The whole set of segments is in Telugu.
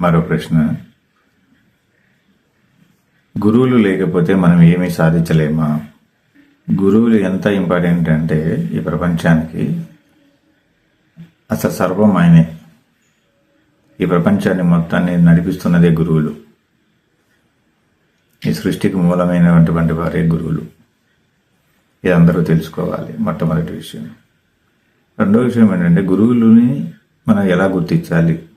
మరో ప్రశ్న. గురువులు లేకపోతే మనం ఏమీ సాధించలేమా? గురువులు ఎంత ఇంపార్టెంట్ అంటే ఈ ప్రపంచానికి అసలు సర్వం ఆయనే. ఈ ప్రపంచాన్ని మొత్తాన్ని నడిపిస్తున్నదే గురువులు. ఈ సృష్టికి మూలమైనటువంటి వారే గురువులు. ఇది అందరూ తెలుసుకోవాలి మొట్టమొదటి విషయం. రెండో విషయం ఏంటంటే గురువులని మనం ఎలా గుర్తించాలి?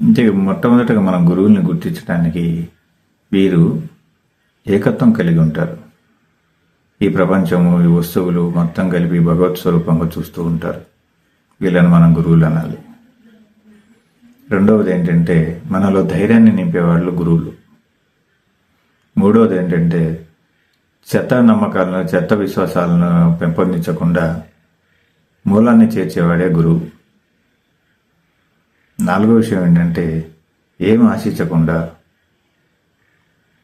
అంటే మొట్టమొదటగా మనం గురువుల్ని గుర్తించడానికి వీరు ఏకత్వం కలిగి ఉంటారు. ఈ ప్రపంచము ఈ వస్తువులు మొత్తం కలిపి భగవత్ స్వరూపంగా చూస్తూ ఉంటారు. వీళ్ళని మనం గురువులు అనాలి. రెండవది ఏంటంటే మనలో ధైర్యాన్ని నింపేవాళ్ళు గురువులు. మూడవది ఏంటంటే చెత్త నమ్మకాలను చెత్త విశ్వాసాలను పెంపొందించకుండా మూలాన్ని చేర్చేవాడే గురువు. నాలుగో విషయం ఏంటంటే ఏం ఆశించకుండా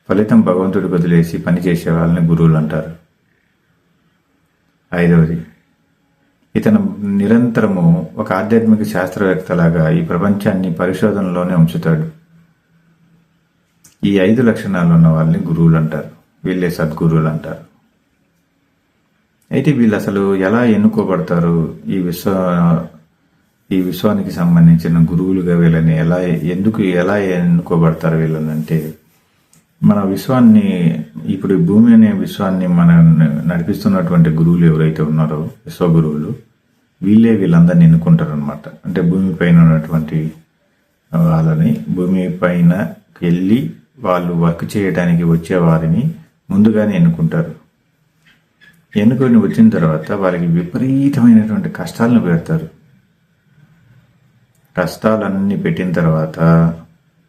ఫలితం భగవంతుడికి వదిలేసి పనిచేసే వాళ్ళని గురువులు అంటారు. ఐదవది ఇతను నిరంతరము ఒక ఆధ్యాత్మిక శాస్త్రవేత్తలాగా ఈ ప్రపంచాన్ని పరిశోధనలోనే ఉంచుతాడు. ఈ ఐదు లక్షణాలు ఉన్న వాళ్ళని గురువులు అంటారు. వీళ్ళే సద్గురువులు అంటారు. అయితే వీళ్ళు అసలు ఎలా ఎన్నుకోబడతారు? ఈ విశ్వ ఈ విశ్వానికి సంబంధించిన గురువులుగా వీళ్ళని ఎలా ఎందుకు ఎలా ఎన్నుకోబడతారు వీళ్ళని అంటే మన విశ్వాన్ని ఇప్పుడు భూమి అనే విశ్వాన్ని మన నడిపిస్తున్నటువంటి గురువులు ఎవరైతే ఉన్నారో విశ్వగురువులు వీళ్ళే వీళ్ళందరినీ ఎన్నుకుంటారు అనమాట అంటే భూమి పైన ఉన్నటువంటి వాళ్ళని భూమి పైన వెళ్ళి వాళ్ళు వర్క్ చేయడానికి వచ్చే వారిని ముందుగానే ఎన్నుకుంటారు. ఎన్నుకొని వచ్చిన తర్వాత వారికి విపరీతమైనటువంటి కష్టాలను పెడతారు. కష్టాలన్నీ పెట్టిన తర్వాత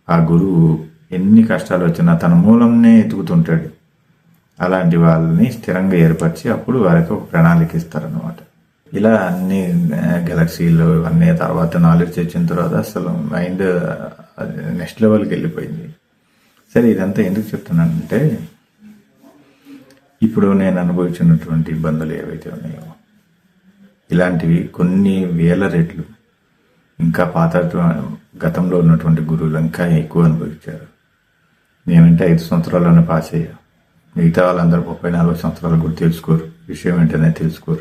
ఆ గురువు ఎన్ని కష్టాలు వచ్చినా తన మూలంనే ఎతుకుతుంటాడు. అలాంటి వాళ్ళని స్థిరంగా ఏర్పరిచి అప్పుడు వారికి ఒక ప్రణాళిక ఇస్తారనమాట ఇలా అన్ని గెలక్సీలు అన్నీ తర్వాత నాలెడ్జ్ వచ్చిన తర్వాత అసలు మైండ్ నెక్స్ట్ లెవెల్కి వెళ్ళిపోయింది. సరే ఇదంతా ఎందుకు చెప్తున్నానంటే ఇప్పుడు నేను అనుభవించినటువంటి ఇబ్బందులు ఏవైతే ఉన్నాయో ఇలాంటివి కొన్ని వేల రెట్లు ఇంకా పాత గతంలో ఉన్నటువంటి గురువులు ఇంకా ఎక్కువ అనుభవించారు. నేనంటే ఐదు సంవత్సరాల్లోనే పాస్ అయ్యా. మిగతా వాళ్ళందరూ ముప్పై నలభై సంవత్సరాలు కూడా తెలుసుకోరు. విషయం ఏంటనే తెలుసుకోరు.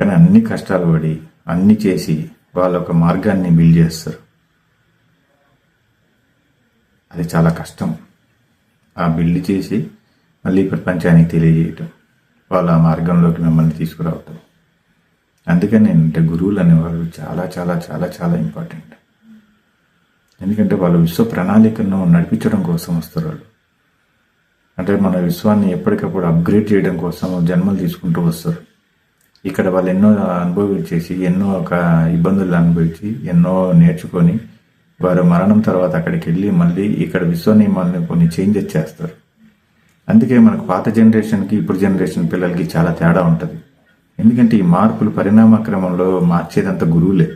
కానీ అన్ని కష్టాలు పడి అన్ని చేసి వాళ్ళ ఒక మార్గాన్ని బిల్డ్ చేస్తారు. అది చాలా కష్టం. ఆ బిల్డ్ చేసి మళ్ళీ ప్రపంచానికి తెలియజేయటం వాళ్ళ ఆ మార్గంలోకి మిమ్మల్ని తీసుకురావటం. అందుకని నేనంటే గురువులు అనేవారు చాలా చాలా చాలా చాలా ఇంపార్టెంట్ ఎందుకంటే వాళ్ళు విశ్వ ప్రణాళికను నడిపించడం కోసం వస్తారు వాళ్ళు. అంటే మన విశ్వాన్ని ఎప్పటికప్పుడు అప్గ్రేడ్ చేయడం కోసం జన్మలు తీసుకుంటూ వస్తారు. ఇక్కడ వాళ్ళు ఎన్నో అనుభవించేసి ఎన్నో ఒక ఇబ్బందులు అనుభవించి ఎన్నో నేర్చుకొని వారు మరణం తర్వాత అక్కడికి వెళ్ళి మళ్ళీ ఇక్కడ విశ్వ నియమాలను కొన్ని చేంజెస్ చేస్తారు. అందుకే మనకు పాత జనరేషన్కి ఇప్పుడు జనరేషన్ పిల్లలకి చాలా తేడా ఉంటుంది. ఎందుకంటే ఈ మార్పులు పరిణామ క్రమంలో మార్చేదంతా గురువులే.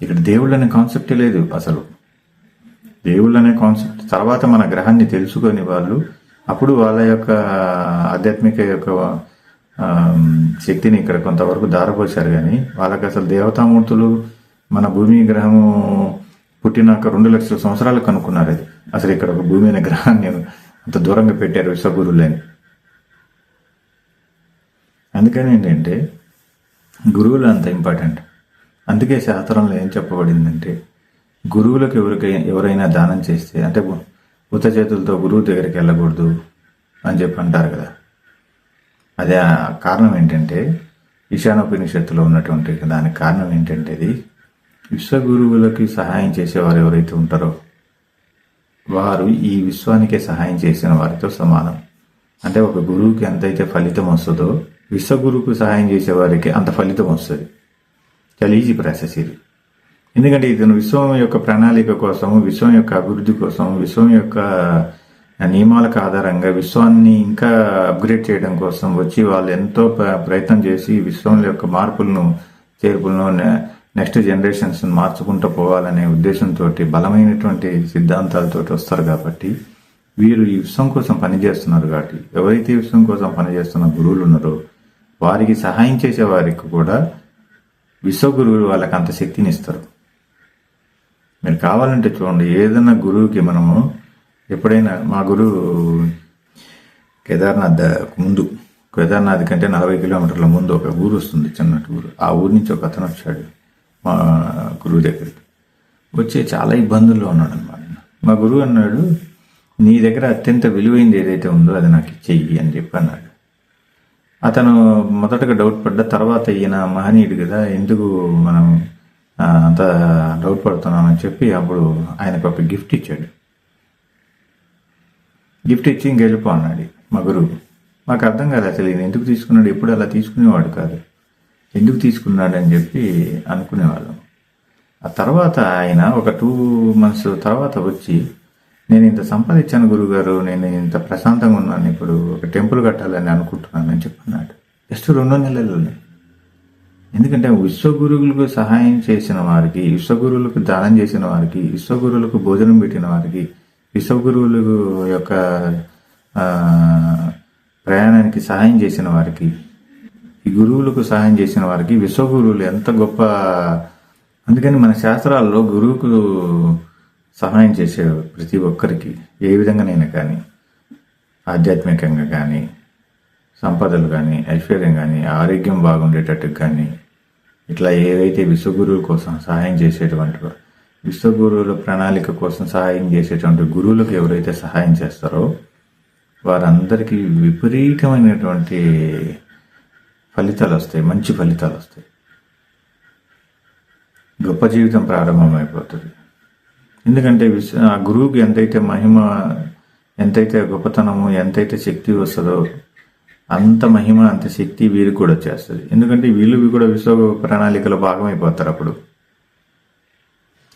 ఇక్కడ దేవుళ్ళు అనే కాన్సెప్టే లేదు అసలు. దేవుళ్ళు అనే కాన్సెప్ట్ తర్వాత మన గ్రహాన్ని తెలుసుకొని వాళ్ళు అప్పుడు వాళ్ళ యొక్క ఆధ్యాత్మిక యొక్క శక్తిని ఇక్కడ కొంతవరకు దారపోశారు కానీ వాళ్ళకి అసలు దేవతామూర్తులు మన భూమి గ్రహము పుట్టినాక రెండు లక్షల సంవత్సరాలు కనుక్కున్నారు అది. అసలు ఇక్కడ ఒక భూమి అనే గ్రహాన్ని అంత దూరంగా పెట్టారు విశ్వగురువులని అందుకని ఏంటంటే గురువులు అంత ఇంపార్టెంట్. అందుకే శాస్త్రంలో ఏం చెప్పబడిందంటే గురువులకు ఎవరికైనా ఎవరైనా దానం చేస్తే అంటే ఉత చేతులతో గురువు దగ్గరికి వెళ్ళకూడదు అని చెప్పి అంటారు కదా. అదే కారణం ఏంటంటే ఈశానోపనిషత్తులో ఉన్నటువంటి దానికి కారణం ఏంటంటే ఇది విశ్వగురువులకి సహాయం చేసేవారు ఎవరైతే ఉంటారో వారు ఈ విశ్వానికే సహాయం చేసిన వారితో సమానం. అంటే ఒక గురువుకి ఎంతైతే ఫలితం వస్తుందో విశ్వగురువుకు సహాయం చేసే వారికి అంత ఫలితం వస్తుంది. చాలా ఈజీ ప్రాసెస్ ఇది. ఎందుకంటే ఇతను విశ్వం యొక్క ప్రణాళిక కోసం విశ్వం యొక్క అభివృద్ధి కోసం విశ్వం యొక్క నియమాలకు ఆధారంగా విశ్వాన్ని ఇంకా అప్గ్రేడ్ చేయడం కోసం వచ్చి వాళ్ళు ఎంతో ప్ర- ప్రయత్నం చేసి విశ్వం యొక్క మార్పులను చేర్పులను నెక్స్ట్ జనరేషన్స్ మార్చుకుంటూ పోవాలనే ఉద్దేశంతో బలమైనటువంటి సిద్ధాంతాలతో వస్తారు కాబట్టి వీరు ఈ విశ్వం కోసం పనిచేస్తున్నారు కాబట్టి ఎవరైతే విశ్వం కోసం పనిచేస్తున్న గురువులు ఉన్నారో వారికి సహాయం చేసే వారికి కూడా విశ్వగురువులు వాళ్ళకి అంత శక్తిని ఇస్తారు. మీరు కావాలంటే చూడండి ఏదైనా గురువుకి మనము ఎప్పుడైనా మా గురువు కేదార్నాథ్ ముందు కేదార్నాథ్ కంటే నలభై కిలోమీటర్ల ముందు ఒక ఊరు వస్తుంది చిన్నటి ఊరు. ఆ ఊరు నుంచి ఒక అతను వచ్చాడు మా గురువు దగ్గరికి. వచ్చి చాలా ఇబ్బందుల్లో ఉన్నాడు అనమాట మా గురువు అన్నాడు నీ దగ్గర అత్యంత విలువైంది ఏదైతే ఉందో అది నాకు చెయ్యి అని చెప్పి అన్నాడు. అతను మొదటగా డౌట్ పడ్డ తర్వాత ఈయన మహనీయుడు కదా ఎందుకు మనం అంత డౌట్ పడుతున్నామని చెప్పి అప్పుడు ఆయనకు ఒక గిఫ్ట్ ఇచ్చాడు. గిఫ్ట్ ఇచ్చి ఇంక వెళ్ళిపో అన్నాడు మా గురువు. మాకు అర్థం కాదు అసలు ఈయన ఎందుకు తీసుకున్నాడు ఎప్పుడు అలా తీసుకునేవాడు కాదు. ఎందుకు తీసుకున్నాడు అని చెప్పి అనుకునేవాళ్ళం. ఆ తర్వాత ఆయన ఒక టూ మంత్స్ తర్వాత వచ్చి నేను ఇంత సంపాదించాను గురుగారు నేను ఇంత ప్రశాంతంగా ఉన్నాను ఇప్పుడు ఒక టెంపుల్ కట్టాలని అనుకుంటున్నాను అని చెప్పన్నాడు. జస్ట్ రెండో నెలల్లోనే ఎందుకంటే విశ్వగురువులకు సహాయం చేసిన వారికి విశ్వగురువులకు దానం చేసిన వారికి విశ్వగురువులకు భోజనం పెట్టిన వారికి విశ్వగురువులకు యొక్క ప్రయాణానికి సహాయం చేసిన వారికి ఈ గురువులకు సహాయం చేసిన వారికి విశ్వగురువులు ఎంత గొప్ప అందుకని మన శాస్త్రాల్లో గురువుకు సహాయం చేసే ప్రతి ఒక్కరికి ఏ విధంగానైనా కానీ ఆధ్యాత్మికంగా కానీ సంపదలు కానీ ఐశ్వర్యం కానీ ఆరోగ్యం బాగుండేటట్టు కానీ ఇట్లా ఏవైతే విశ్వగురువుల కోసం సహాయం చేసేటువంటి విశ్వగురువుల ప్రణాళిక కోసం సహాయం చేసేటువంటి గురువులకు ఎవరైతే సహాయం చేస్తారో వారందరికీ విపరీతమైనటువంటి ఫలితాలు వస్తాయి మంచి ఫలితాలు వస్తాయి. గొప్ప జీవితం ప్రారంభమైపోతుంది. ఎందుకంటే విశ్వ ఆ గురువుకి ఎంతైతే మహిమ ఎంతైతే గొప్పతనము ఎంతైతే శక్తి వస్తుందో అంత మహిమ అంత శక్తి వీరికి కూడా వచ్చేస్తుంది. ఎందుకంటే వీళ్ళు కూడా విశ్వ ప్రణాళికలో భాగమైపోతారు అప్పుడు.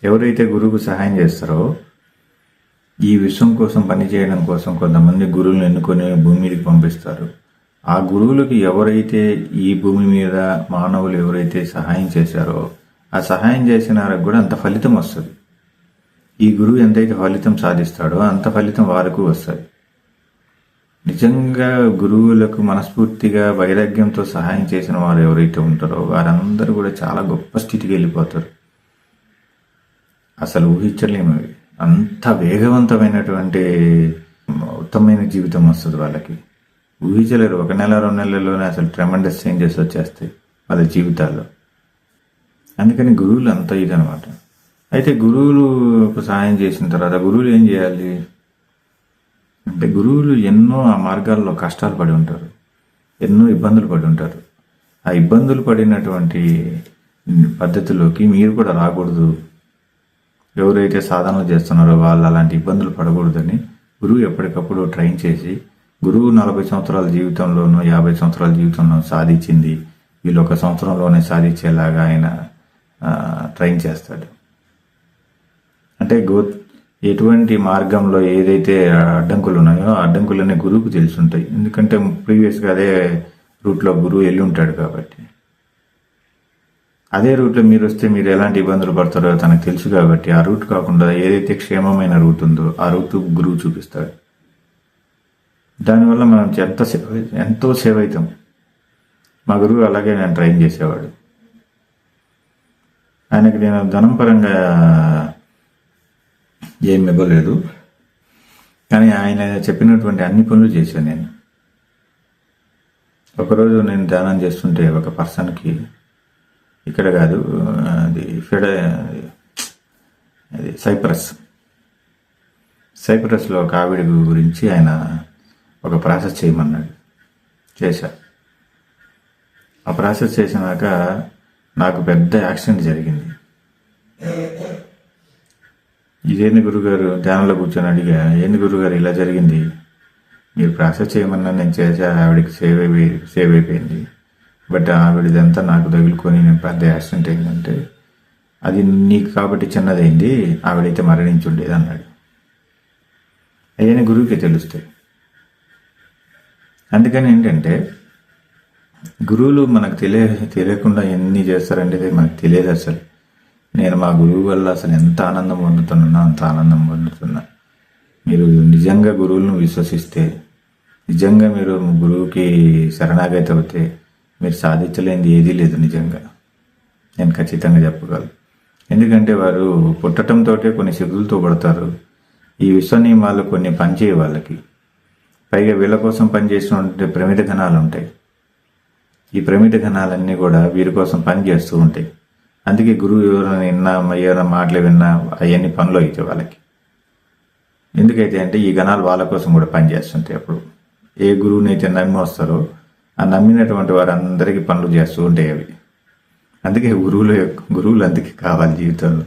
ఎవరైతే గురువుకు సహాయం చేస్తారో ఈ విశ్వం కోసం పనిచేయడం కోసం కొంతమంది గురువులను ఎన్నుకొని భూమి మీదకి పంపిస్తారు. ఆ గురువులకు ఎవరైతే ఈ భూమి మీద మానవులు ఎవరైతే సహాయం చేశారో ఆ సహాయం చేసిన వారికి కూడా అంత ఫలితం వస్తుంది. ఈ గురువు ఎంతైతే ఫలితం సాధిస్తాడో అంత ఫలితం వారికి వస్తుంది. నిజంగా గురువులకు మనస్ఫూర్తిగా వైరాగ్యంతో సహాయం చేసిన వారు ఎవరైతే ఉంటారో వారందరూ కూడా చాలా గొప్ప స్థితికి వెళ్ళిపోతారు. అసలు ఊహించలేము. అంత వేగవంతమైనటువంటి ఉత్తమమైన జీవితం వస్తుంది వాళ్ళకి. ఊహించలేరు. ఒక నెల రెండు నెలల్లోనే అసలు ట్రెమండస్ చేంజెస్ వచ్చేస్తాయి వాళ్ళ జీవితాల్లో. అందుకని గురువులు అంత ఇదనమాట. అయితే గురువులు సహాయం చేసిన తర్వాత గురువులు ఏం చేయాలి? అంటే గురువులు ఎన్నో ఆ మార్గాల్లో కష్టాలు పడి ఉంటారు. ఎన్నో ఇబ్బందులు పడి ఉంటారు. ఆ ఇబ్బందులు పడినటువంటి పద్ధతిలోకి మీరు కూడా రాకూడదు. ఎవరైతే సాధనలు చేస్తున్నారో వాళ్ళు అలాంటి ఇబ్బందులు పడకూడదని గురువు ఎప్పటికప్పుడు ట్రైన్ చేసి గురువు నలభై సంవత్సరాల జీవితంలోనూ యాభై సంవత్సరాల జీవితంలో సాధించింది. వీళ్ళు ఒక సంవత్సరంలోనే సాధించేలాగా ఆయన ట్రైన్ చేస్తాడు. అంటే గో ఎటువంటి మార్గంలో ఏదైతే అడ్డంకులు ఉన్నాయో ఆ అడ్డంకులన్నీ గురువుకు తెలిసి ఉంటాయి ఎందుకంటే ప్రీవియస్గా అదే రూట్లో గురువు వెళ్ళి ఉంటాడు కాబట్టి. అదే రూట్లో మీరు వస్తే మీరు ఎలాంటి ఇబ్బందులు పడతారో తనకు తెలుసు కాబట్టి ఆ రూట్ కాకుండా ఏదైతే క్షేమమైన రూట్ ఉందో ఆ రూట్ గురువు చూపిస్తాడు. దానివల్ల మనం ఎంత సేవ ఎంతో సేవ అవుతాం. మా గురువు అలాగే నేను ట్రైన్ చేసేవాడు. ఆయనకి నేను ధనం పరంగా ఏం ఇవ్వలేదు. కానీ ఆయన చెప్పినటువంటి అన్ని పనులు చేశాను నేను. ఒకరోజు నేను ధ్యానం చేస్తుంటే ఒక పర్సన్కి ఇక్కడ కాదు అది ఫెడ అది సైప్రస్. సైప్రస్లో ఒక ఆవిడ గురించి ఆయన ఒక ప్రాసెస్ చేయమన్నాడు. చేశా. ఆ ప్రాసెస్ చేసినాక నాకు పెద్ద యాక్సిడెంట్ జరిగింది. ఇదేంది గురుగారు? ధ్యానంలో కూర్చొని అడిగా. ఏంది గురుగారు? ఇలా జరిగింది. మీరు ప్రాసెస్ చేయమన్నా నేను చేసా ఆవిడకి సేవ్ అయిపోయి సేవ్ అయిపోయింది. బట్ ఆవిడదంతా నాకు తగులుకొని నేను పెద్ద యాక్సిడెంట్ అయిందంటే అది నీకు కాబట్టి చిన్నదైంది. ఆవిడైతే మరణించి ఉండేది అన్నాడు. అయ్యని గురువుకి తెలుస్తాయి. అందుకని ఏంటంటే గురువులు మనకు తెలియ తెలియకుండా ఎన్ని చేస్తారంటే మనకు తెలియదు అసలు. నేను మా గురువు వల్ల అసలు ఎంత ఆనందం పొందుతున్నానో అంత ఆనందం పొందుతున్నా. మీరు నిజంగా గురువులను విశ్వసిస్తే నిజంగా మీరు గురువుకి శరణాగతి అవుతే మీరు సాధించలేనిది ఏదీ లేదు నిజంగా. నేను ఖచ్చితంగా చెప్పగలను. ఎందుకంటే వారు పుట్టడంతో కొన్ని శక్తులతో పడతారు. ఈ విశ్వ నియమాలు కొన్ని పనిచేయ వాళ్ళకి. పైగా వీళ్ళ కోసం పనిచేసినటువంటి ప్రమిద ఘనాలు ఉంటాయి. ఈ ప్రమిద ఘనాలన్నీ కూడా వీరి కోసం పని చేస్తూ ఉంటాయి. అందుకే గురువు ఎవరైనా విన్నా ఏమైనా మాటలు విన్నా అవన్నీ పనులు అవుతాయి వాళ్ళకి. ఎందుకైతే అంటే ఈ గణాలు వాళ్ళ కోసం కూడా పనిచేస్తుంటాయి అప్పుడు. ఏ గురువుని అయితే నమ్మి వస్తారో ఆ నమ్మినటువంటి వారందరికీ పనులు చేస్తూ ఉంటాయి అవి. అందుకే గురువులు గురువులు అందుకే కావాలి జీవితంలో.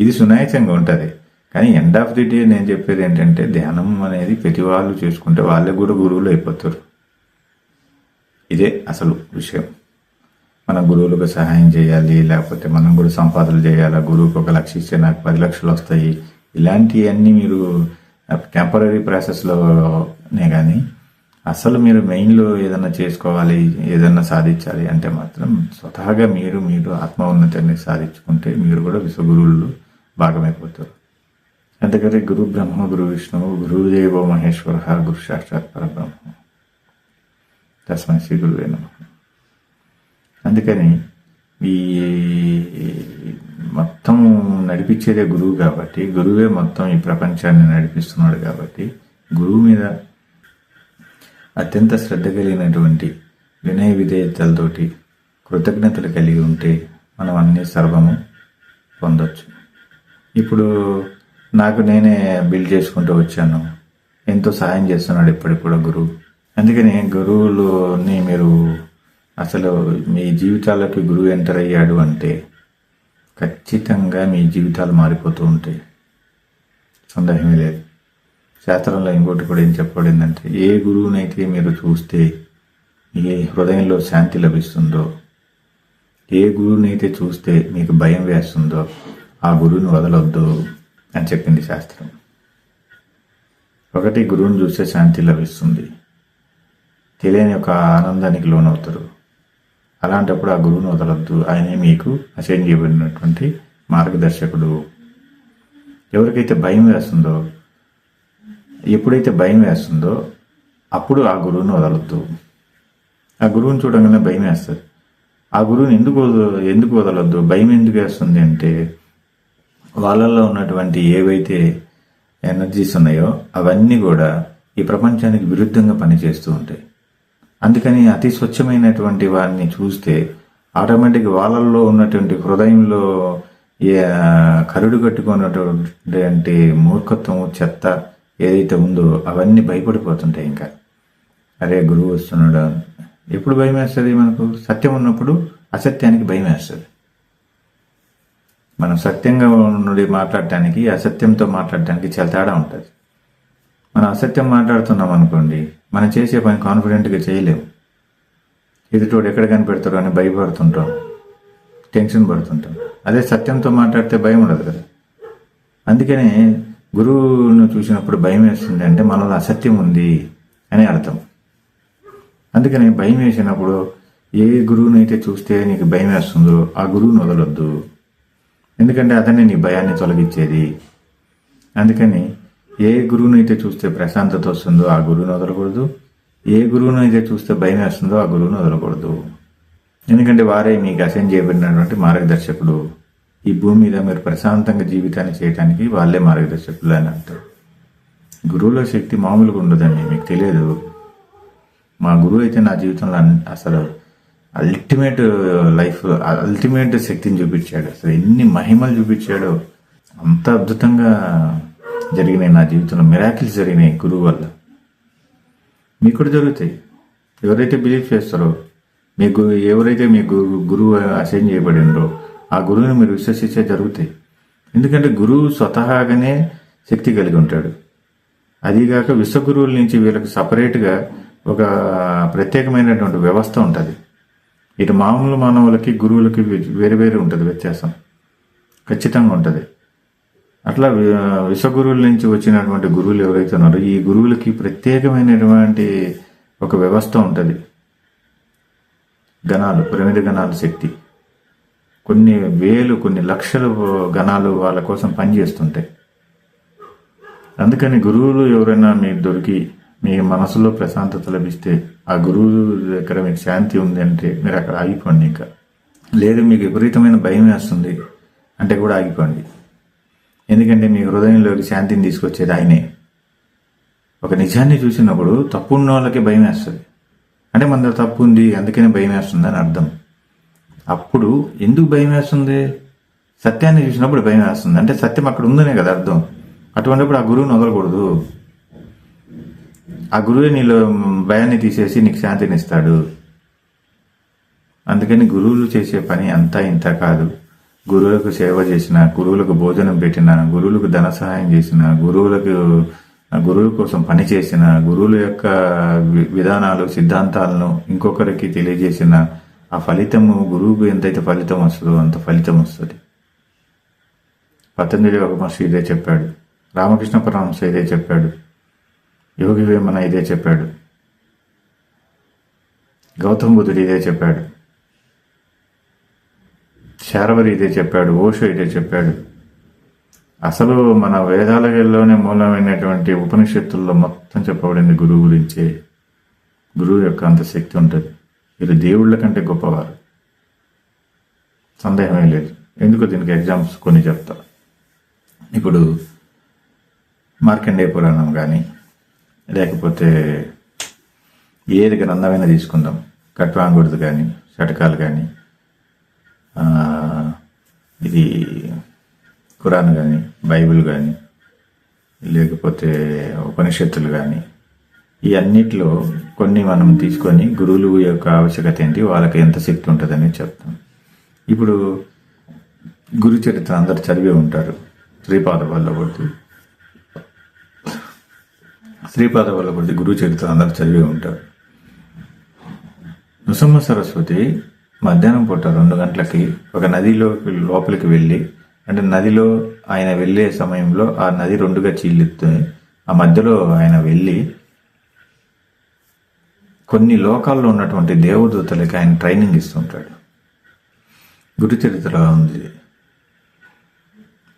ఇది సునాయసంగా ఉంటుంది. కానీ ఎండ్ ఆఫ్ ది డే నేను చెప్పేది ఏంటంటే ధ్యానం అనేది ప్రతి వాళ్ళు చేసుకుంటే వాళ్ళే కూడా గురువులు అయిపోతారు. ఇదే అసలు విషయం. మన గురువులకు సహాయం చేయాలి లేకపోతే మనం కూడా సంపాదనలు చేయాలా? గురువుకు ఒక లక్ష ఇస్తే నాకు పది లక్షలు వస్తాయి. ఇలాంటివన్నీ మీరు టెంపరీ ప్రాసెస్లోనే కానీ అసలు మీరు మెయిన్లో ఏదైనా చేసుకోవాలి ఏదైనా సాధించాలి అంటే మాత్రం స్వతహాగా మీరు మీరు ఆత్మ ఉన్నతాన్ని సాధించుకుంటే మీరు కూడా విశ్వగురువులు భాగమైపోతారు. ఎందుకంటే గురు బ్రహ్మ గురు విష్ణువు గురుదేవో మహేశ్వర గురు సాక్షాత్ పరబ్రహ్మ. తస్మై శ్రీ గురువే నమ. అందుకని ఈ మొత్తం నడిపించేదే గురువు కాబట్టి గురువే మొత్తం ఈ ప్రపంచాన్ని నడిపిస్తున్నాడు కాబట్టి గురువు మీద అత్యంత శ్రద్ధ కలిగినటువంటి వినయ విధేయతలతోటి కృతజ్ఞతలు కలిగి ఉంటే మనం అన్ని సర్వము పొందొచ్చు. ఇప్పుడు నాకు నేనే బిల్డ్ చేసుకుంటూ వచ్చాను. ఎంతో సహాయం చేస్తున్నాడు ఇప్పటికి కూడా గురువు. అందుకని గురువులని మీరు అసలు మీ జీవితాలకి గురువు ఎంటర్ అయ్యాడు అంటే ఖచ్చితంగా మీ జీవితాలు మారిపోతూ ఉంటాయి. సందేహమే లేదు. శాస్త్రంలో ఇంకోటి కూడా ఏం చెప్పబడిందంటే ఏ గురువునైతే మీరు చూస్తే మీ హృదయంలో శాంతి లభిస్తుందో ఏ గురువునైతే చూస్తే మీకు భయం వేస్తుందో ఆ గురువుని వదలొద్దు అని చెప్పింది శాస్త్రం. ఒకటి గురువుని చూస్తే శాంతి లభిస్తుంది. తెలియని ఒక ఆనందానికి లోనవుతారు. అలాంటప్పుడు ఆ గురువును వదలొద్దు. ఆయనే మీకు అసైన్ చేయబడినటువంటి మార్గదర్శకుడు. ఎవరికైతే భయం వేస్తుందో ఎప్పుడైతే భయం వేస్తుందో అప్పుడు ఆ గురువును వదలొద్దు. ఆ గురువుని చూడగానే భయం వేస్తుంది ఆ గురువుని ఎందుకు ఎందుకు వదలొద్దు? భయం ఎందుకు వేస్తుంది అంటే వాళ్ళల్లో ఉన్నటువంటి ఏవైతే ఎనర్జీస్ ఉన్నాయో అవన్నీ కూడా ఈ ప్రపంచానికి విరుద్ధంగా పనిచేస్తూ ఉంటాయి. అందుకని అతి స్వచ్ఛమైనటువంటి వారిని చూస్తే ఆటోమేటిక్ వాళ్ళల్లో ఉన్నటువంటి హృదయంలో కరుడు కట్టుకున్నటువంటి మూర్ఖత్వం చెత్త ఏదైతే ఉందో అవన్నీ భయపడిపోతుంటాయి ఇంకా. అరే గురువు వస్తున్నాడు. ఎప్పుడు భయం వేస్తుంది మనకు? సత్యం ఉన్నప్పుడు అసత్యానికి భయం వేస్తుంది మనం సత్యంగా నుండి మాట్లాడటానికి అసత్యంతో మాట్లాడటానికి చాలా తేడా ఉంటుంది. మనం అసత్యం మాట్లాడుతున్నాం అనుకోండి మనం చేసే పని కాన్ఫిడెంట్గా చేయలేము. ఎదుటోడు ఎక్కడ కనిపెడతాడు అని భయపడుతుంటాం. టెన్షన్ పడుతుంటాం. అదే సత్యంతో మాట్లాడితే భయం ఉండదు కదా. అందుకనే గురువును చూసినప్పుడు భయం వేస్తుంది అంటే మనలో అసత్యం ఉంది అని అర్థం. అందుకని భయం వేసినప్పుడు ఏ గురువునైతే చూస్తే నీకు భయం వేస్తుందో ఆ గురువును వదలొద్దు. ఎందుకంటే అతనే నీ భయాన్ని తొలగించేది. అందుకని ఏ గురువునైతే చూస్తే ప్రశాంతత వస్తుందో ఆ గురువును వదలకూడదు. ఏ గురువునైతే చూస్తే భయం వేస్తుందో ఆ గురువును వదలకూడదు. ఎందుకంటే వారే మీకు అసైన్ చేయబడినటువంటి మార్గదర్శకుడు. ఈ భూమి మీద మీరు ప్రశాంతంగా జీవితాన్ని చేయడానికి వాళ్ళే మార్గదర్శకులు అని అంటారు. గురువుల శక్తి మామూలుగా ఉండదండి మీకు తెలియదు. మా గురువు అయితే నా జీవితంలో అసలు అల్టిమేట్ లైఫ్ అల్టిమేట్ శక్తిని చూపించాడు. అసలు ఎన్ని మహిమలు చూపించాడో. అంత అద్భుతంగా జరిగినాయి నా జీవితంలో. మిరాకిల్స్ జరిగినాయి గురువు వల్ల. మీకు కూడా జరుగుతాయి. ఎవరైతే బిలీవ్ చేస్తారో మీ గురు ఎవరైతే మీ గురు గురువు అసైన్ చేయబడినో ఆ గురువుని మీరు విశ్వసిస్తే జరుగుతాయి. ఎందుకంటే గురువు స్వతహాగానే శక్తి కలిగి ఉంటాడు. అదిగాక విశ్వగురువుల నుంచి వీళ్ళకి సపరేట్గా ఒక ప్రత్యేకమైనటువంటి వ్యవస్థ ఉంటుంది. ఇటు మామూలు మానవులకి గురువులకి వే- వేరు వేరు ఉంటుంది వ్యత్యాసం. ఖచ్చితంగా ఉంటుంది. అట్లా విశ్వగురువుల నుంచి వచ్చినటువంటి గురువులు ఎవరైతే ఉన్నారో ఈ గురువులకి ప్రత్యేకమైనటువంటి ఒక వ్యవస్థ ఉంటుంది. గణాలు ప్రమిద గణాల శక్తి. కొన్ని వేలు కొన్ని లక్షల గణాలు వాళ్ళ కోసం పనిచేస్తుంటాయి. అందుకని గురువులు ఎవరైనా మీరు దొరికి మీ మనసులో ప్రశాంతత లభిస్తే ఆ గురువు దగ్గర మీకు శాంతి ఉంది అంటే మీరు అక్కడ ఆగిపోండి ఇంకా. లేదు మీకు విపరీతమైన భయం వేస్తుంది అంటే కూడా ఆగిపోండి. ఎందుకంటే మీ హృదయంలోకి శాంతిని తీసుకొచ్చేది ఆయనే. ఒక నిజాన్ని చూసినప్పుడు తప్పు ఉన్న వాళ్ళకి భయం వేస్తుంది అంటే మన తప్పు ఉంది అందుకనే భయం వేస్తుంది అని అర్థం. అప్పుడు ఎందుకు భయం వేస్తుంది సత్యాన్ని చూసినప్పుడు భయం వేస్తుంది అంటే సత్యం అక్కడ ఉందనే కదా అర్థం. అటువంటిప్పుడు ఆ గురువుని వదలకూడదు. ఆ గురువే నీలో భయాన్ని తీసేసి నీకు శాంతిని ఇస్తాడు అందుకని గురువులు చేసే పని అంతా ఇంత కాదు. గురువులకు సేవ చేసిన గురువులకు భోజనం పెట్టిన గురువులకు ధన సహాయం చేసిన గురువులకు గురువుల కోసం పనిచేసిన గురువుల యొక్క విధానాలు సిద్ధాంతాలను ఇంకొకరికి తెలియజేసిన ఆ ఫలితము గురువుకు ఎంతైతే ఫలితం వస్తుందో అంత ఫలితం వస్తుంది. పతంజలి ఒక మహర్షి ఇదే చెప్పాడు. రామకృష్ణ పరమహంస ఇదే చెప్పాడు. యోగి వేమన ఇదే చెప్పాడు. గౌతమ బుద్ధుడు ఇదే చెప్పాడు. శారవరి ఇదే చెప్పాడు ఓషో ఇదే చెప్పాడు. అసలు మన వేదాలలోనే మూలమైనటువంటి ఉపనిషత్తుల్లో మొత్తం చెప్పబడింది గురువు గురించే. గురువు యొక్క అంత శక్తి ఉంటుంది. వీరు దేవుళ్ళ కంటే గొప్పవారు. సందేహమే లేదు. ఎందుకు దీనికి ఎగ్జామ్స్ కొన్ని చెప్తా. ఇప్పుడు మార్కండేయ పురాణం కానీ లేకపోతే ఏది గ్రంథమైనా తీసుకుందాం. కట్వాంగుడిది కానీ షటకాలు కానీ ఇది ఖురాన్ కానీ బైబిల్ కానీ లేకపోతే ఉపనిషత్తులు కానీ ఈ అన్నిట్లో కొన్ని మనం తీసుకొని గురువులు యొక్క ఆవశ్యకత ఏంటి వాళ్ళకి ఎంత శక్తి ఉంటుందని చెప్తాం. ఇప్పుడు గురు చరిత్ర అందరు చదివే ఉంటారు శ్రీపాద వల్లభుడిది. శ్రీపాద వల్లభుడిది గురు చరిత్ర అందరు చదివే ఉంటారు. నృసింహ సరస్వతి మధ్యాహ్నం పూట రెండు గంటలకి ఒక నదిలో లోపలికి వెళ్ళి అంటే నదిలో ఆయన వెళ్ళే సమయంలో ఆ నది రెండుగా చీలిస్తుంది ఆ మధ్యలో ఆయన వెళ్ళి కొన్ని లోకాల్లో ఉన్నటువంటి దేవదూతలకి ఆయన ట్రైనింగ్ ఇస్తుంటాడు. గురు చరిత్రలో ఉంది.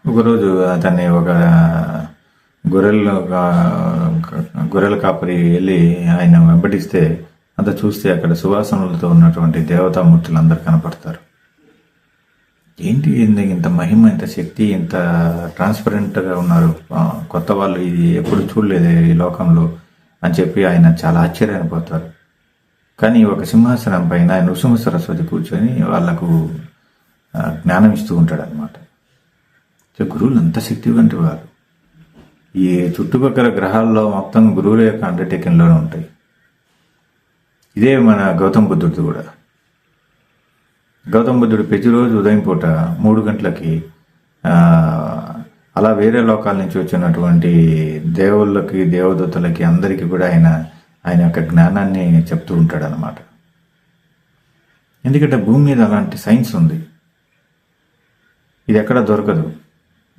ఒకరోజు అతన్ని ఒక గొర్రెల గొర్రెల కాపరి వెళ్ళి ఆయన వెంబడిస్తే అంత చూస్తే అక్కడ సువాసనలతో ఉన్నటువంటి దేవతామూర్తులు అందరు కనపడతారు. ఏంటి ఇంత ఇంత మహిమ ఇంత శక్తి ఇంత ట్రాన్స్పరెంట్గా ఉన్నారు? కొత్త వాళ్ళు ఇది ఎప్పుడు చూడలేదు ఈ లోకంలో అని చెప్పి ఆయన చాలా ఆశ్చర్యపోతారు. కానీ ఒక సింహాసనం పైన ఆయన నృసింహ సరస్వతి కూర్చొని వాళ్ళకు జ్ఞానం ఇస్తూ ఉంటాడు అనమాట గురువులు అంత శక్తివంటి వారు ఈ చుట్టుపక్కల గ్రహాల్లో మొత్తం గురువుల యొక్క అండర్టేకింగ్లోనే ఉంటాయి. ఇదే మన గౌతమ్ బుద్ధుడిది కూడా. గౌతమ్ బుద్ధుడు ప్రతిరోజు ఉదయం పూట మూడు గంటలకి అలా వేరే లోకాల నుంచి వచ్చినటువంటి దేవుళ్ళకి దేవదూతలకి అందరికీ కూడా ఆయన ఆయన యొక్క జ్ఞానాన్ని చెప్తూ ఉంటాడు అనమాట ఎందుకంటే భూమి మీద అలాంటి సైన్స్ ఉంది. ఇది ఎక్కడ దొరకదు.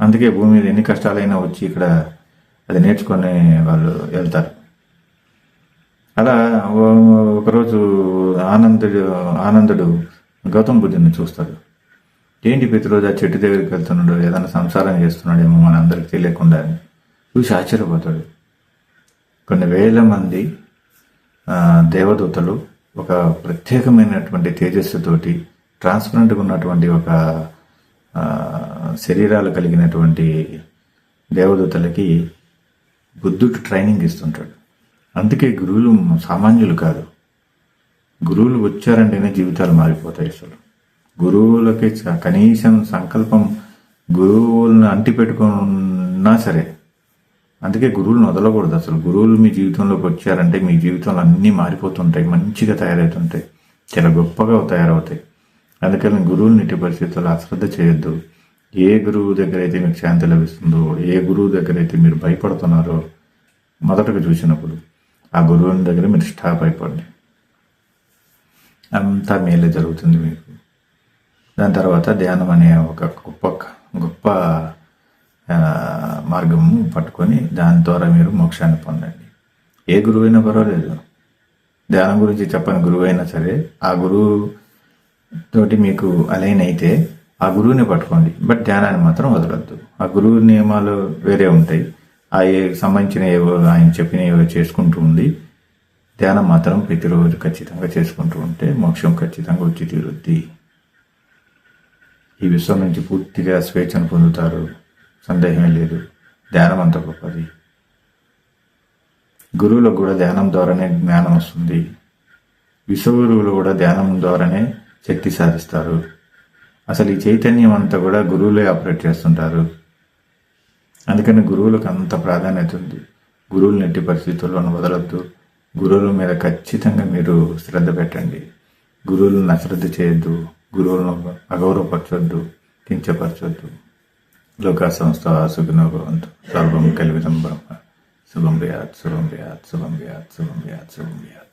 అందుకే భూమి మీద ఎన్ని కష్టాలైనా వచ్చి ఇక్కడ అది నేర్చుకొని వాళ్ళు వెళ్తారు. అలా ఒకరోజు ఆనందుడు ఆనందుడు గౌతమ బుద్ధుని చూస్తాడు. ఏంటి ప్రతిరోజు ఆ చెట్టు దగ్గరికి వెళ్తున్నాడు ఏదైనా సంసారం చేస్తున్నాడేమో మన అందరికి తెలియకుండా చూసి ఆశ్చర్యపోతాడు. కొన్ని వేల మంది దేవదూతలు ఒక ప్రత్యేకమైనటువంటి తేజస్సుతోటి ట్రాన్స్పరెంట్గా ఉన్నటువంటి ఒక శరీరాలు కలిగినటువంటి దేవదూతలకి బుద్ధుడు ట్రైనింగ్ ఇస్తుంటాడు. అందుకే గురువులు సామాన్యులు కాదు. గురువులు వచ్చారంటేనే జీవితాలు మారిపోతాయి అసలు. గురువులకి కనీసం సంకల్పం గురువులను అంటి పెట్టుకున్నా సరే అందుకే గురువులను వదలకూడదు అసలు. గురువులు మీ జీవితంలోకి వచ్చారంటే మీ జీవితంలో అన్నీ మారిపోతుంటాయి మంచిగా తయారవుతుంటాయి చాలా గొప్పగా తయారవుతాయి. అందుకని గురువుని ఇటు పరిస్థితుల్లో అశ్రద్ధ చేయొద్దు. ఏ గురువు దగ్గర అయితే మీకు శాంతి లభిస్తుందో ఏ గురువు దగ్గర అయితే మీరు భయపడుతున్నారో మొదటగా చూసినప్పుడు ఆ గురువుని దగ్గర మీరు స్టాప్ అయిపోండి. అంతా మేలే జరుగుతుంది మీకు. దాని తర్వాత ధ్యానం అనే ఒక గొప్ప గొప్ప మార్గము పట్టుకొని దాని ద్వారా మీరు మోక్షాన్ని పొందండి. ఏ గురువు అయినా పర్వాలేదు. ధ్యానం గురించి చెప్పని గురువు అయినా సరే ఆ గురువు తోటి మీకు అలైన్ అయితే ఆ గురువుని పట్టుకోండి. బట్ ధ్యానాన్ని మాత్రం వదలొద్దు. ఆ గురువు నియమాలు వేరే ఉంటాయి. ఆ సంబంధించిన ఆయన చెప్పిన చేసుకుంటూ ఉంది. ధ్యానం మాత్రం ప్రతిరోజు ఖచ్చితంగా చేసుకుంటూ ఉంటే మోక్షం ఖచ్చితంగా వచ్చి తీరుద్ది. ఈ విశ్వం నుంచి పూర్తిగా స్వేచ్ఛను పొందుతారు. సందేహమే లేదు. ధ్యానం అంత గొప్పది. గురువులకు కూడా ధ్యానం ద్వారానే జ్ఞానం వస్తుంది. విశ్వగురువులు కూడా ధ్యానం ద్వారానే శక్తి సాధిస్తారు. అసలు ఈ చైతన్యం అంతా కూడా గురువులే ఆపరేట్ చేస్తుంటారు. అందుకని గురువులకు అంత ప్రాధాన్యత ఉంది. గురువులు ఎట్టి పరిస్థితుల్లోనూ వదలొద్దు. గురువుల మీద ఖచ్చితంగా మీరు శ్రద్ధ పెట్టండి. గురువులను అశ్రద్ధ చేయొద్దు. గురువులను అగౌరవపరచొద్దు. కించపరచొద్దు. లోకా సంస్థ సుఖినో భవంతు సర్వం కలివిదం బ్రహ్మ. శుభం వ్యాత్ శుభం వ్యాత్ శుభం వ్యాత్ శుభం వ్యాత్ శుభం వ్యాత్